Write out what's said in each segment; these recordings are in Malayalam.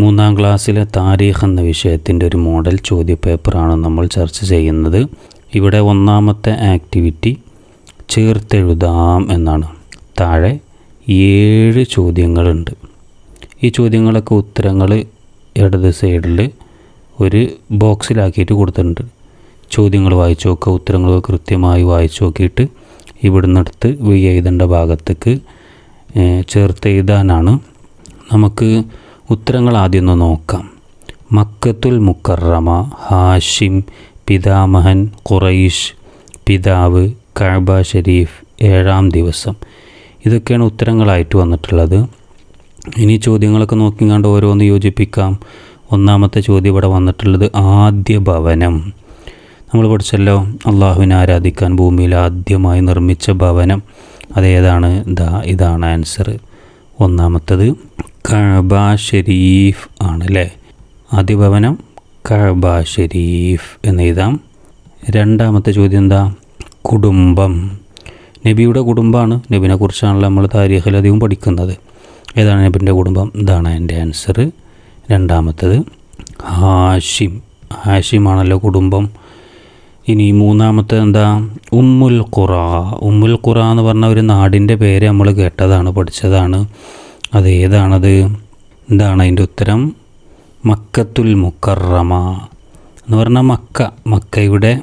മൂന്നാം ക്ലാസ്സിലെ താരീഖ് എന്ന വിഷയത്തിന്റെ ഒരു മോഡൽ ചോദ്യപേപ്പറാണ് നമ്മൾ ചർച്ച ചെയ്യുന്നത്. ഇവിടെ ഒന്നാമത്തെ ആക്ടിവിറ്റി ചേർത്തെഴുതാം എന്നാണ്. താഴെ ഏഴ് ചോദ്യങ്ങളുണ്ട്. ഈ ചോദ്യങ്ങളൊക്കെ ഉത്തരങ്ങൾ ഇടത് സൈഡിൽ ഒരു ബോക്സിലാക്കിയിട്ട് കൊടുത്തിട്ടുണ്ട്. ചോദ്യങ്ങൾ വായിച്ചു നോക്കുക ഉത്തരങ്ങൾ കൃത്യമായി വായിച്ചു നോക്കിയിട്ട് ഇവിടുന്ന് എടുത്ത് വി എഴുതേണ്ട ഭാഗത്തേക്ക് ചേർത്ത് എഴുതാനാണ് നമുക്ക് ഉത്തരങ്ങൾ ആദ്യം ഒന്ന് നോക്കാം. മക്കത്തുൽ മുക്കറമ ഹാഷിം പിതാമഹൻ ഖുറൈഷ് പിതാവ് കഅബ ഷരീഫ് ഏഴാം ദിവസം. ഇതൊക്കെയാണ് ഉത്തരങ്ങളായിട്ട് വന്നിട്ടുള്ളത്. ഇനി ചോദ്യങ്ങളൊക്കെ നോക്കി കണ്ട് ഓരോന്ന് യോജിപ്പിക്കാം. ഒന്നാമത്തെ ചോദ്യം ഇവിടെ വന്നിട്ടുള്ളത് ആദ്യ ഭവനം. നമ്മൾ പഠിച്ചല്ലോ അള്ളാഹുവിനെ ആരാധിക്കാൻ ഭൂമിയിൽ ആദ്യമായി നിർമ്മിച്ച ഭവനം അതേതാണ്? ദാ ഇതാണ് ആൻസർ ഒന്നാമത്തത് കഅബ ഷെരീഫ് ആണല്ലേ? ആദ്യഭവനം കഴബ ഷെരീഫ് കഅബ ഷരീഫ് എന്ന് എഴുതാം രണ്ടാമത്തെ ചോദ്യം എന്താ കുടുംബം. നബിയുടെ കുടുംബമാണ്. നബിനെ കുറിച്ചാണല്ലോ നമ്മൾ താരീഖിൽ അധികം പഠിക്കുന്നത്. ഏതാണ് നബിന്റെ കുടുംബം? ഇതാണ് എന്റെ ആൻസർ രണ്ടാമത്തത് ഹാഷിം. ഹാഷിമാണല്ലോ കുടുംബം. ഇനി മൂന്നാമത്തെ എന്താ? ഉമ്മുൽ ഖുറ. ഉമ്മുൽ ഖുറ എന്ന് പറഞ്ഞ ഒരു നാടിന്റെ പേര് നമ്മൾ കേട്ടതാണ് പഠിച്ചതാണ്. അത് ഏതാണത്? എന്താണ് അതിന്റെ ഉത്തരം. മക്കത്തുൽ മുക്കറമ. എന്ന് പറഞ്ഞാൽ മക്ക മക്കയുടെ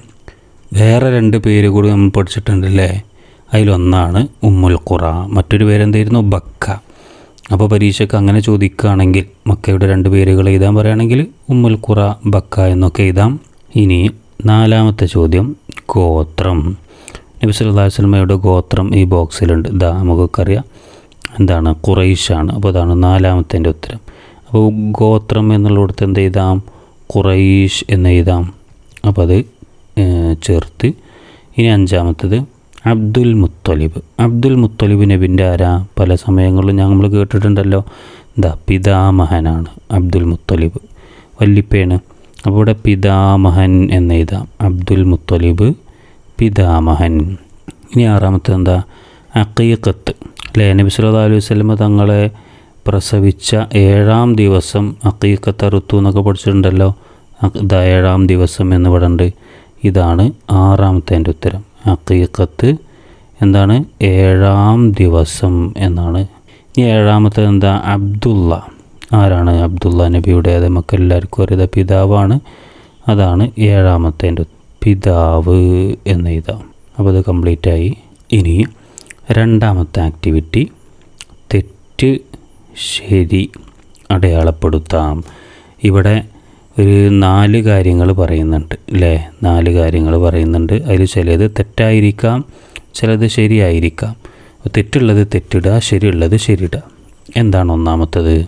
വേറെ രണ്ട് പേര് കൂടി നമ്മൾ പഠിച്ചിട്ടുണ്ടല്ലേ? അതിലൊന്നാണ് ഉമ്മുൽ ഖുറ. മറ്റൊരു പേരെന്തായിരുന്നു? ബക്ക. അപ്പോൾ പരീക്ഷയ്ക്ക് അങ്ങനെ ചോദിക്കുകയാണെങ്കിൽ മക്കയുടെ രണ്ട് പേരുകൾ എഴുതാൻ പറയുകയാണെങ്കിൽ ഉമ്മുൽ ഖുറ ബക്ക എന്നൊക്കെ എഴുതാം. ഇനി നാലാമത്തെ ചോദ്യം ഗോത്രം. നബി സല്ലല്ലാഹു അലൈഹി വസല്ലമയുടെ ഗോത്രം ഈ ബോക്സിലുണ്ട് ഇതാ നമുക്കൊക്കെ അറിയാം. എന്താണ് കുറൈഷാണ് അപ്പോൾ അതാണ് നാലാമത്തെ ഉത്തരം. അപ്പോൾ ഗോത്രം എന്നുള്ളിടത്ത് എന്ത് എഴുതാം? ഖുറൈഷ് എന്ന് എഴുതാം. അപ്പോൾ അത് ചേർത്ത്. ഇനി അഞ്ചാമത്തത് അബ്ദുൽ മുത്തലിബ്. അബ്ദുൽ മുത്തലിബ് നബിന്റെ ആരാ? പല സമയങ്ങളിലും നമ്മൾ കേട്ടിട്ടുണ്ടല്ലോ. എന്താ പിതാമഹനാണ് അബ്ദുൽ മുത്തലിബ്. വല്ലിപ്പയാണ്. അപ്പോൾ ഇവിടെ പിതാമഹൻ എന്ന് എഴുതാം. അബ്ദുൽ മുത്തലിബ് പിതാമഹൻ. ഇനി ആറാമത്തെ എന്താ അക്കീക്കത്ത് അല്ലേ? നബി സല്ലല്ലാഹു അലൈഹി വസല്ലമ തങ്ങളെ പ്രസവിച്ച ഏഴാം ദിവസം അക്കീക്കത്ത് ഋത്തു എന്നൊക്കെ പഠിച്ചിട്ടുണ്ടല്ലോ. ഇതാ ഏഴാം ദിവസം എന്ന് പറയുന്നുണ്ട് ഇതാണ് ആറാമത്തെ എന്റെ ഉത്തരം. അക്കീക്കത്ത് എന്താണ്? ഏഴാം ദിവസം എന്നാണ്. ഇനി ഏഴാമത്തെ എന്താ? അബ്ദുള്ള. ആരാണ് അബ്ദുള്ള നബിയുടെ? അത് മക്കൾ എല്ലാവർക്കും അറിയാം പിതാവാണ്. അതാണ് ഏഴാമത്തെ പിതാവ് എന്ന ഇതാണ് അപ്പോൾ അത് കംപ്ലീറ്റായി ഇനി രണ്ടാമത്തെ ആക്ടിവിറ്റി തെറ്റ് ശരി അടയാളപ്പെടുത്താം. ഇവിടെ ഒരു നാല് കാര്യങ്ങൾ പറയുന്നുണ്ട് അല്ലേ നാല് കാര്യങ്ങൾ പറയുന്നുണ്ട്. അതിൽ ചിലത് തെറ്റായിരിക്കാം ചിലത് ശരിയായിരിക്കാം. തെറ്റുള്ളത് തെറ്റിടുക ശരിയുള്ളത് ശരിയിടുക എന്താണ് ഒന്നാമത്തത്?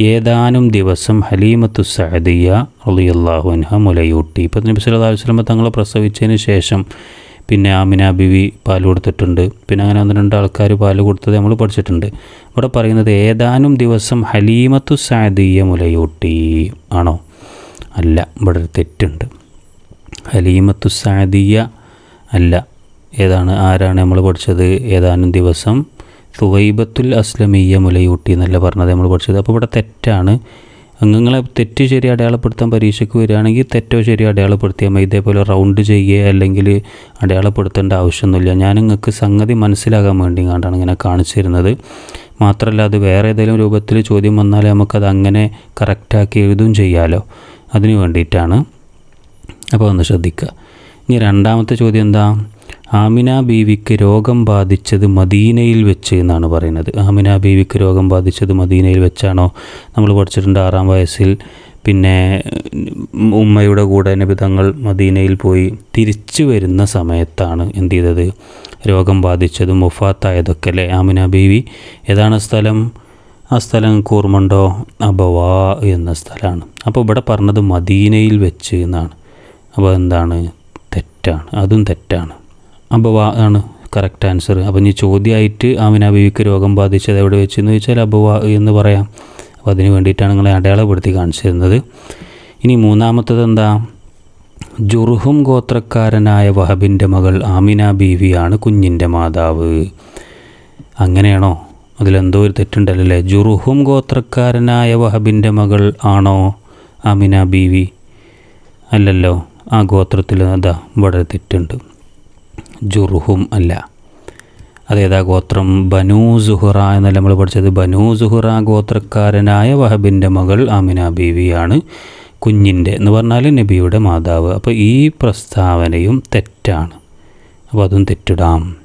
ഏതാനും ദിവസം ഹലീമത്തു സഹദിയ അലിയല്ലാഹു അൻഹ മുലയൂട്ടി. ഇപ്പം നബി സല്ലല്ലാഹു അലൈഹി വസല്ലം തങ്ങളെ പ്രസവിച്ചതിന് ശേഷം പിന്നെ ആമിന ബിവി പാൽ കൊടുത്തിട്ടുണ്ട്. പിന്നെ അങ്ങനെ ഒന്ന് രണ്ട് ആൾക്കാർ പാൽ കൊടുത്തത് നമ്മൾ പഠിച്ചിട്ടുണ്ട്. ഇവിടെ പറയുന്നത് ഏതാനും ദിവസം ഹലീമത്തു സാദിയ മുലയൂട്ടി ആണോ? അല്ല ഇവിടെ ഒരു തെറ്റുണ്ട്. ഹലീമത്തു സാദിയ അല്ല. ഏതാണ് ആരാണ് നമ്മൾ പഠിച്ചത്? ഏതാനും ദിവസം സുവൈബത്തുൽ അസ്ലമിയ മുലയൂട്ടി എന്നല്ല പറഞ്ഞത് നമ്മൾ പഠിച്ചത്. അപ്പോൾ ഇവിടെ തെറ്റാണ്. അംഗങ്ങളെ തെറ്റ് ശരി അടയാളപ്പെടുത്താൻ പരീക്ഷയ്ക്ക് വരികയാണെങ്കിൽ തെറ്റോ ശരി അടയാളപ്പെടുത്തിയാൽ മതി. ഇതേപോലെ റൗണ്ട് ചെയ്യുക അല്ലെങ്കിൽ അടയാളപ്പെടുത്തേണ്ട ആവശ്യമൊന്നുമില്ല. ഞാൻ നിങ്ങൾക്ക് സംഗതി മനസ്സിലാകാൻ വേണ്ടി കണ്ടാണ് ഇങ്ങനെ കാണിച്ചു തരുന്നത് മാത്രമല്ല അത് വേറെ ഏതെങ്കിലും രൂപത്തിൽ ചോദ്യം വന്നാൽ നമുക്കത് അങ്ങനെ കറക്റ്റാക്കി എഴുതും ചെയ്യാമല്ലോ അതിന് വേണ്ടിയിട്ടാണ്. അപ്പോൾ ഒന്ന് ശ്രദ്ധിക്കുക. ഇനി രണ്ടാമത്തെ ചോദ്യം എന്താ? ആമിന ബീവിക്ക് രോഗം ബാധിച്ചത് മദീനയിൽ വെച്ച് എന്നാണ് പറയുന്നത്. ആമിന ബീവിക്ക് രോഗം ബാധിച്ചത് മദീനയിൽ വെച്ചാണോ നമ്മൾ പഠിച്ചിട്ടുണ്ട് ആറാം വയസ്സിൽ. പിന്നെ ഉമ്മയുടെ കൂടെ നിബിതങ്ങൾ മദീനയിൽ പോയി തിരിച്ചു വരുന്ന സമയത്താണ് എന്ത് ചെയ്തത്? രോഗം ബാധിച്ചതും മുഫാത്തായതൊക്കെ അല്ലേ? ആമിന ബീവി ഏതാണ് സ്ഥലം? ആ സ്ഥലം കൂർമണ്ടോ? അബവാ എന്ന സ്ഥലമാണ്. അപ്പോൾ ഇവിടെ പറഞ്ഞത് മദീനയിൽ വെച്ച് എന്നാണ്. അപ്പോൾ എന്താണ്? തെറ്റാണ്. അതും തെറ്റാണ്. അബവാ ആണ് കറക്റ്റ് ആൻസർ അപ്പോൾ ഇനി ചോദ്യമായിട്ട് ആമിന ബീവിക്ക് രോഗം ബാധിച്ചത് എവിടെ വെച്ച് എന്ന് ചോദിച്ചാൽ അബവാ എന്ന് പറയാം. അപ്പോൾ അതിന് വേണ്ടിയിട്ടാണ് നിങ്ങളെ അടയാളപ്പെടുത്തി കാണിച്ചിരുന്നത്. ഇനി മൂന്നാമത്തത് എന്താ? ജുർഹും ഗോത്രക്കാരനായ വഹബിന്റെ മകൾ ആമിന ബീവിയാണ് കുഞ്ഞിന്റെ മാതാവ്. അങ്ങനെയാണോ? അതിലെന്തോ ഒരു തെറ്റുണ്ടല്ലോ അല്ലേ ജുർഹും ഗോത്രക്കാരനായ വഹബിന്റെ മകൾ ആണോ ആമിന ബീവി? അല്ലല്ലോ ആ ഗോത്രത്തിൽ അതാ വളരെ തെറ്റുണ്ട്. ജുർഹും അല്ല. അതേതാ ഗോത്രം? ബനു സുഹുറ എന്നല്ല നമ്മൾ പഠിച്ചത്. ബനു സുഹുറ ഗോത്രക്കാരനായ വഹബിന്റെ മകൾ ആമിന ബീവിയാണ് കുഞ്ഞിന്റെ എന്ന് പറഞ്ഞാൽ നബിയുടെ മാതാവ്. അപ്പോൾ ഈ പ്രസ്താവനയും തെറ്റാണ്. അപ്പോൾ അതും തെറ്റിടാം.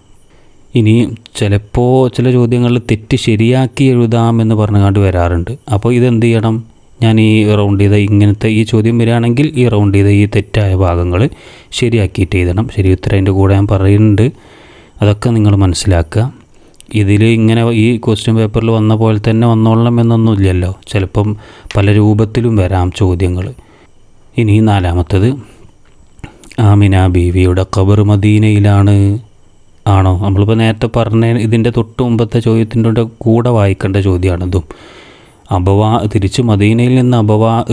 ഇനി ചിലപ്പോൾ ചില ചോദ്യങ്ങളിൽ തെറ്റ് ശരിയാക്കി എഴുതാം എന്ന് പറഞ്ഞുകൊണ്ട് വരാറുണ്ട്. അപ്പോൾ ഇതെന്ത് ചെയ്യണം? ഞാൻ ഈ റൗണ്ട് ചെയ്ത ഇങ്ങനത്തെ ഈ ചോദ്യം വരികയാണെങ്കിൽ ഈ റൗണ്ട് ചെയ്ത ഈ തെറ്റായ ഭാഗങ്ങൾ ശരിയാക്കിയിട്ട് എഴുതണം. ശരി ഉത്തരം അതിന്റെ കൂടെ ഞാൻ പറയുന്നുണ്ട്. അതൊക്കെ നിങ്ങൾ മനസ്സിലാക്കുക. ഇതിൽ ഇങ്ങനെ ഈ ക്വസ്റ്റ്യൻ പേപ്പറിൽ വന്ന പോലെ തന്നെ വന്നോളണം എന്നൊന്നുമില്ലല്ലോ. ചിലപ്പം പല രൂപത്തിലും വരാം ചോദ്യങ്ങൾ. ഇനി നാലാമത്തത് ആമിന ബീവിയുടെ ഖബർ മദീനയിലാണ് ആണോ? നമ്മളിപ്പോൾ നേരത്തെ പറഞ്ഞ ഇതിന്റെ തൊട്ട് മുമ്പത്തെ ചോദ്യത്തിന്റെ കൂടെ വായിക്കേണ്ട ചോദ്യമാണ് ഇതും അബവാ തിരിച്ച് മദീനയിൽ നിന്ന് അബവാ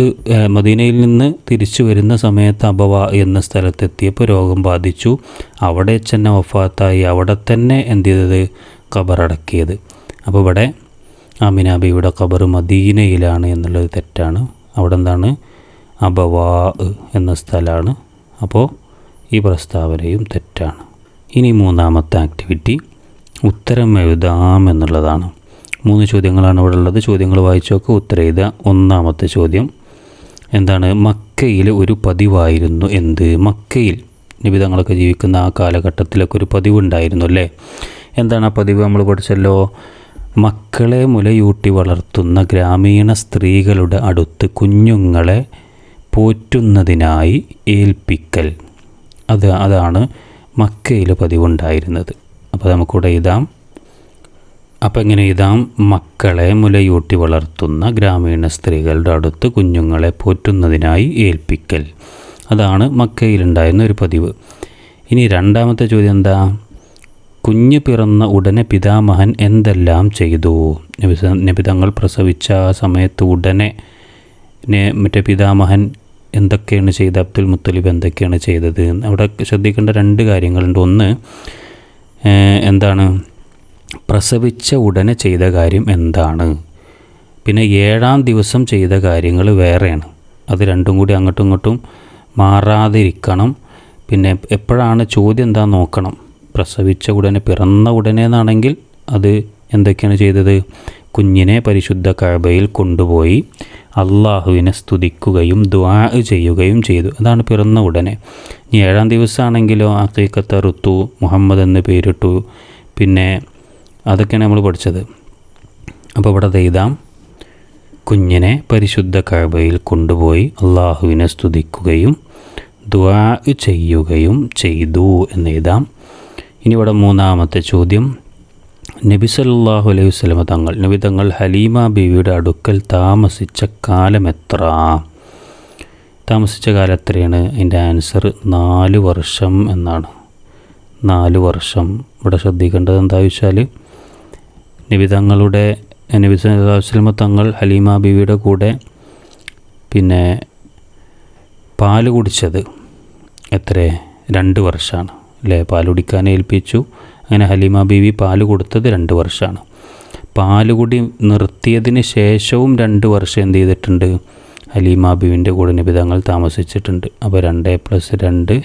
മദീനയിൽ നിന്ന് തിരിച്ചു വരുന്ന സമയത്ത് അബവാ എന്ന സ്ഥലത്തെത്തിയപ്പോൾ രോഗം ബാധിച്ചു. അവിടെ തന്നെ വഫാത്തായി അവിടെ തന്നെ എന്ത് ചെയ്തത് ഖബറടക്കിയത്. അപ്പോൾ ഇവിടെ അമിനാബിയുടെ ഖബർ മദീനയിലാണ് എന്നുള്ളത് തെറ്റാണ്. അവിടെ എന്താണ്? അബവാ എന്ന സ്ഥലമാണ്. അപ്പോൾ ഈ പ്രസ്താവനയും തെറ്റാണ്. ഇനി മൂന്നാമത്തെ ആക്ടിവിറ്റി ഉത്തരം എഴുതാം എന്നുള്ളതാണ്. മൂന്ന് ചോദ്യങ്ങളാണ് ഇവിടെ ഉള്ളത് ചോദ്യങ്ങൾ വായിച്ചു നോക്കുക ഉത്തരം എഴുതുക. ഒന്നാമത്തെ ചോദ്യം. എന്താണ്? മക്കയിൽ ഒരു പതിവായിരുന്നു. എന്ത്? മക്കയിൽ നിബിതങ്ങളൊക്കെ ജീവിക്കുന്ന ആ കാലഘട്ടത്തിലൊക്കെ ഒരു പതിവുണ്ടായിരുന്നു അല്ലേ? എന്താണ് ആ പതിവ് നമ്മൾ പഠിച്ചല്ലോ? മക്കളെ മുലയൂട്ടി വളർത്തുന്ന ഗ്രാമീണ സ്ത്രീകളുടെ അടുത്ത് കുഞ്ഞുങ്ങളെ പോറ്റുന്നതിനായി ഏൽപ്പിക്കൽ. അത് അതാണ് മക്കയിൽ പതിവുണ്ടായിരുന്നത്. അപ്പോൾ നമുക്കിവിടെ എഴുതാം. അപ്പോൾ ഇങ്ങനെ ഇതാം മക്കളെ മുലയൂട്ടി വളർത്തുന്ന ഗ്രാമീണ സ്ത്രീകളുടെ അടുത്ത് കുഞ്ഞുങ്ങളെ പോറ്റുന്നതിനായി ഏൽപ്പിക്കൽ. അതാണ് മക്കയിലുണ്ടായിരുന്ന ഒരു പതിവ്. ഇനി രണ്ടാമത്തെ ചോദ്യം എന്താ? കുഞ്ഞ് പിറന്ന ഉടനെ പിതാമഹൻ എന്തെല്ലാം ചെയ്തു? നബി തങ്ങൾ പ്രസവിച്ച ആ സമയത്ത് ഉടനെ മറ്റേ പിതാമഹൻ എന്തൊക്കെയാണ് ചെയ്തത്? അബ്ദുൽ മുത്തലിബ് എന്തൊക്കെയാണ് ചെയ്തത്? അവിടെ ശ്രദ്ധിക്കേണ്ട രണ്ട് കാര്യങ്ങളുണ്ട്. ഒന്ന് എന്താണ്? പ്രസവിച്ച ഉടനെ ചെയ്ത കാര്യം എന്താണ്? പിന്നെ ഏഴാം ദിവസം ചെയ്ത കാര്യങ്ങൾ വേറെയാണ്. അത് രണ്ടും കൂടി അങ്ങോട്ടും ഇങ്ങോട്ടും മാറാതിരിക്കണം. പിന്നെ എപ്പോഴാണ് ചോദ്യം എന്താ നോക്കണം? പ്രസവിച്ച ഉടനെ പിറന്ന ഉടനെ എന്നാണെങ്കിൽ അത് എന്തൊക്കെയാണ് ചെയ്തത്? കുഞ്ഞിനെ പരിശുദ്ധ കഴബയിൽ കൊണ്ടുപോയി അള്ളാഹുവിനെ സ്തുതിക്കുകയും ദ്വാ ചെയ്യുകയും ചെയ്തു. അതാണ് പിറന്ന ഉടനെ. ഇനി ഏഴാം ദിവസമാണെങ്കിലോ അക്കീക്കത്ത റുത്തു മുഹമ്മദ് എന്ന് പേരിട്ടു. പിന്നെ അതൊക്കെയാണ് നമ്മൾ പഠിച്ചത്. അപ്പോൾ ഇവിടെ ദൈതാം കുഞ്ഞിനെ പരിശുദ്ധ കഴബയിൽ കൊണ്ടുപോയി അള്ളാഹുവിനെ സ്തുതിക്കുകയും ദ്വാ ചെയ്യുകയും ചെയ്തു എന്ന് എഴുതാം ഇനി ഇവിടെ മൂന്നാമത്തെ ചോദ്യം. നബി സല്ലല്ലാഹു അലൈഹി വസ്ലമ തങ്ങൾ നബി തങ്ങൾ ഹലീമ ബീവിയുടെ അടുക്കൽ താമസിച്ച കാലം എത്ര? താമസിച്ച കാലം എത്രയാണ്? അതിന്റെ ആൻസർ നാല് വർഷം എന്നാണ്. നാല് വർഷം. ഇവിടെ ശ്രദ്ധിക്കേണ്ടത് എന്താ വെച്ചാൽ നബി തങ്ങളുടെ നബി സല്ലല്ലാഹു അലൈഹി വസല്ലമ തങ്ങൾ ഹലീമ ബീവിയുടെ കൂടെ പിന്നെ പാൽ കുടിച്ചത് എത്ര? രണ്ട് വർഷമാണ് അല്ലേ പാൽ കുടിക്കാൻ ഏൽപ്പിച്ചു. അങ്ങനെ ഹലീമ ബീവി പാൽ കൊടുത്തത് രണ്ട് വർഷമാണ് പാൽ കുടി നിർത്തിയതിന് ശേഷവും രണ്ട് വർഷം എന്ത് ചെയ്തിട്ടുണ്ട്? ഹലീമ ബീവിന്റെ കൂടെ നിബിതങ്ങൾ താമസിച്ചിട്ടുണ്ട്. അപ്പോൾ രണ്ട് പ്ലസ് രണ്ട്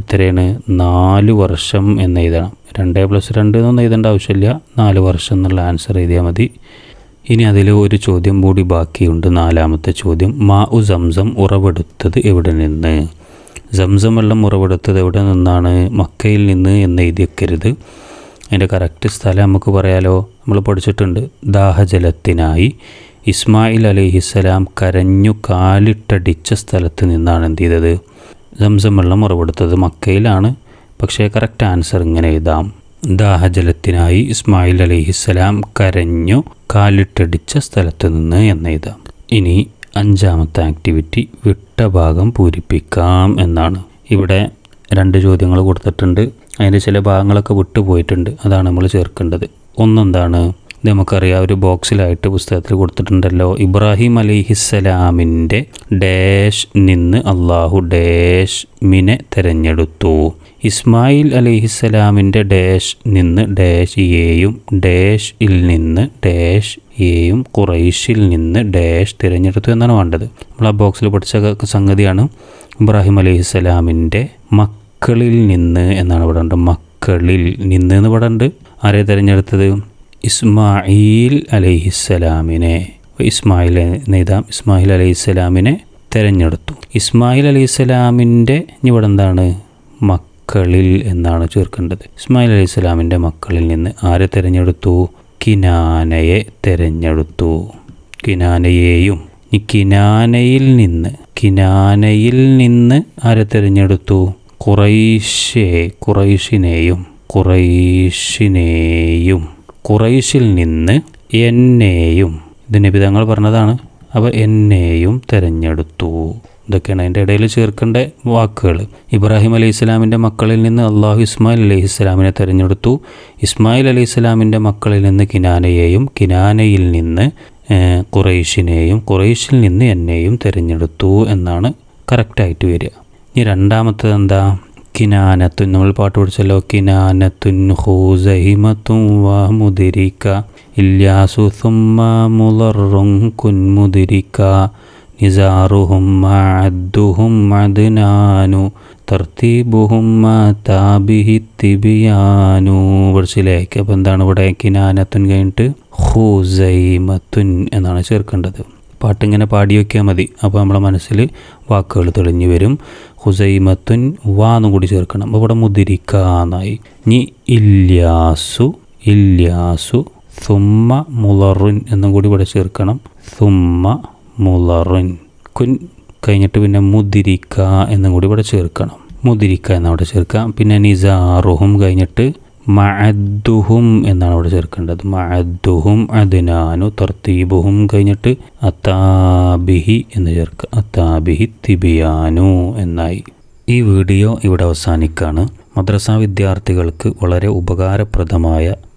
എത്രയാണ്? നാല് വർഷം എന്ന് എഴുതണം. രണ്ട് പ്ലസ് രണ്ട് എന്നൊന്നും എഴുതേണ്ട ആവശ്യമില്ല. നാല് വർഷം എന്നുള്ള ആൻസർ എഴുതിയാൽ മതി. ഇനി അതിൽ ഒരു ചോദ്യം കൂടി ബാക്കിയുണ്ട്. നാലാമത്തെ ചോദ്യം മാ ഉ സംസം ഉറവെടുത്തത് എവിടെ നിന്ന്? സംസം വെള്ളം ഉറവെടുത്തത് എവിടെ നിന്നാണ്? മക്കയിൽ നിന്ന് എന്ന് എഴുതിയക്കരുത് അതിന്റെ കറക്റ്റ് സ്ഥലം നമുക്ക് പറയാലോ. നമ്മൾ പഠിച്ചിട്ടുണ്ട് ദാഹജലത്തിനായി. ഇസ്മായിൽ അലിഹിസ്സലാം കരഞ്ഞു കാലിട്ടടിച്ച സ്ഥലത്ത് നിന്നാണ് എന്ത് ചെയ്തത്? സംസം വെള്ളം ഉറവെടുത്തത്. മക്കയിലാണ്. പക്ഷേ കറക്റ്റ് ആൻസർ ഇങ്ങനെ എഴുതാം. ദാഹജലത്തിനായി ഇസ്മായിൽ അലൈഹിസ്സലാം കരഞ്ഞു കാലിട്ടടിച്ച സ്ഥലത്ത് നിന്ന് എന്നെഴുതാം ഇനി അഞ്ചാമത്തെ ആക്ടിവിറ്റി വിട്ട ഭാഗം പൂരിപ്പിക്കാം എന്നാണ്. ഇവിടെ രണ്ട് ചോദ്യങ്ങൾ കൊടുത്തിട്ടുണ്ട്. അതിന്റെ ചില ഭാഗങ്ങളൊക്കെ വിട്ടുപോയിട്ടുണ്ട് അതാണ് നമ്മൾ ചേർക്കേണ്ടത്. ഒന്നെന്താണ്? നമുക്കറിയാം ഒരു ബോക്സിലായിട്ട് പുസ്തകത്തിൽ കൊടുത്തിട്ടുണ്ടല്ലോ ഇബ്രാഹിം അലിഹിസ്സലാമിന്റെ ഡാഷ് നിന്ന് അള്ളാഹു ഡാഷ് മിനെ തിരഞ്ഞെടുത്തു. ഇസ്മായിൽ അലിഹിസ്സലാമിന്റെ ഡാഷ് നിന്ന് ഡാഷ് എയും ഡാഷ് ഇൽ നിന്ന് ഡാഷ് എയും കുറൈഷിൽ നിന്ന് ഡാഷ് തിരഞ്ഞെടുത്തു എന്നാണ് വേണ്ടത്. നമ്മൾ ആ ബോക്സിൽ പഠിച്ച സംഗതിയാണ് ഇബ്രാഹിം അലിഹിസ്സലാമിന്റെ മക്കളിൽ നിന്ന് എന്നാണ് ഇവിടെ ഉണ്ട്. മക്കളിൽ നിന്ന് എന്ന് ഇവിടെ ഉണ്ട്. ആരെ തിരഞ്ഞെടുത്തത്? ഇസ്മായിൽ അലിഹിസ്സലാമിനെ. ഇസ്മായിൽ നെയ്താം ഇസ്മായിൽ അലൈഹിസ്സലാമിനെ തിരഞ്ഞെടുത്തു. ഇസ്മായിൽ അലൈഹിസ്സലാമിന്റെ ഇവിടെ എന്താണ്? മക്കളിൽ എന്നാണ് ചേർക്കേണ്ടത്. ഇസ്മായിൽ അലൈഹിസ്സലാമിന്റെ മക്കളിൽ നിന്ന് ആരെ തിരഞ്ഞെടുത്തു? കിനാനയെ തിരഞ്ഞെടുത്തു. കിനാനയെയും ഈ കിനാനയിൽ നിന്ന് കിനാനയിൽ നിന്ന് ആരെ തിരഞ്ഞെടുത്തു? കുറൈഷെ കുറൈഷിനെയും കുറൈഷിനെയും കുറൈശിൽ നിന്ന് എന്നെയും. ഇത് നിബിതങ്ങൾ പറഞ്ഞതാണ് അപ്പോൾ എന്നെയും തിരഞ്ഞെടുത്തു. ഇതൊക്കെയാണ് അതിന്റെ ഇടയിൽ ചേർക്കേണ്ട വാക്കുകൾ. ഇബ്രാഹിം അലൈഹി ഇസ്ലാമിന്റെ മക്കളിൽ നിന്ന് അള്ളാഹു ഇസ്മായിൽ അലൈഹി ഇസ്ലാമിനെ തിരഞ്ഞെടുത്തു. ഇസ്മായിൽ അലൈഹി ഇസ്ലാമിന്റെ മക്കളിൽ നിന്ന് കിനാനയെയും കിനാനയിൽ നിന്ന് കുറൈഷിനെയും കുറൈഷിൽ നിന്ന് എന്നെയും തിരഞ്ഞെടുത്തു എന്നാണ് കറക്റ്റായിട്ട് വരിക. ഇനി രണ്ടാമത്തത് എന്താ? കിനാനത്തു നമ്മൾ പാട്ട് പഠിച്ചല്ലോ. കിനാനത്തുൻ ഹൂസഹിമത്തും നിസാറുഹും അദ്ദുഹും അദ്നാനു തർത്തീബുഹും താബിഹി തിബിയാനു. പഠിച്ചിലേക്ക് അപ്പോൾ എന്താണ് ഇവിടെ? കിനാനത്തുൻ കഴിഞ്ഞിട്ട് ഹൂസൈമത്തുൻ എന്നാണ് ചേർക്കേണ്ടത്. പാട്ടിങ്ങനെ പാടി വയ്ക്കിയാൽ മതി. അപ്പോൾ നമ്മുടെ മനസ്സിൽ വാക്കുകൾ തെളിഞ്ഞു വരും. ഹുസൈമത്തുൻ വാന്നും കൂടി ചേർക്കണം. അപ്പോൾ ഇവിടെ മുതിരിക്കാന്നായി ഇനി ഇല്യാസു ഇല്യാസു സുമ്മ മുളറുൻ എന്നും കൂടി ഇവിടെ ചേർക്കണം. സുമ്മ മുളറുൻ. കുൻ കഴിഞ്ഞിട്ട് പിന്നെ മുതിരിക്ക എന്നും കൂടി ഇവിടെ ചേർക്കണം. മുതിരിക്ക എന്നവിടെ ചേർക്കാം പിന്നെ നിസാറുഹും കഴിഞ്ഞിട്ട് മഅദ്ദുഹും എന്നാണ് അവിടെ ചേർക്കേണ്ടത്. മഅദ്ദുഹും അദ്നാനു തർത്തീബുഹും കഴിഞ്ഞിട്ട് അത്താബിഹി എന്ന് ചേർക്കുക. അത്താബിഹി തിബിയാനു എന്നായി. ഈ വീഡിയോ ഇവിടെ അവസാനിക്കുകയാണ് മദ്രസ വിദ്യാർത്ഥികൾക്ക് വളരെ ഉപകാരപ്രദമായ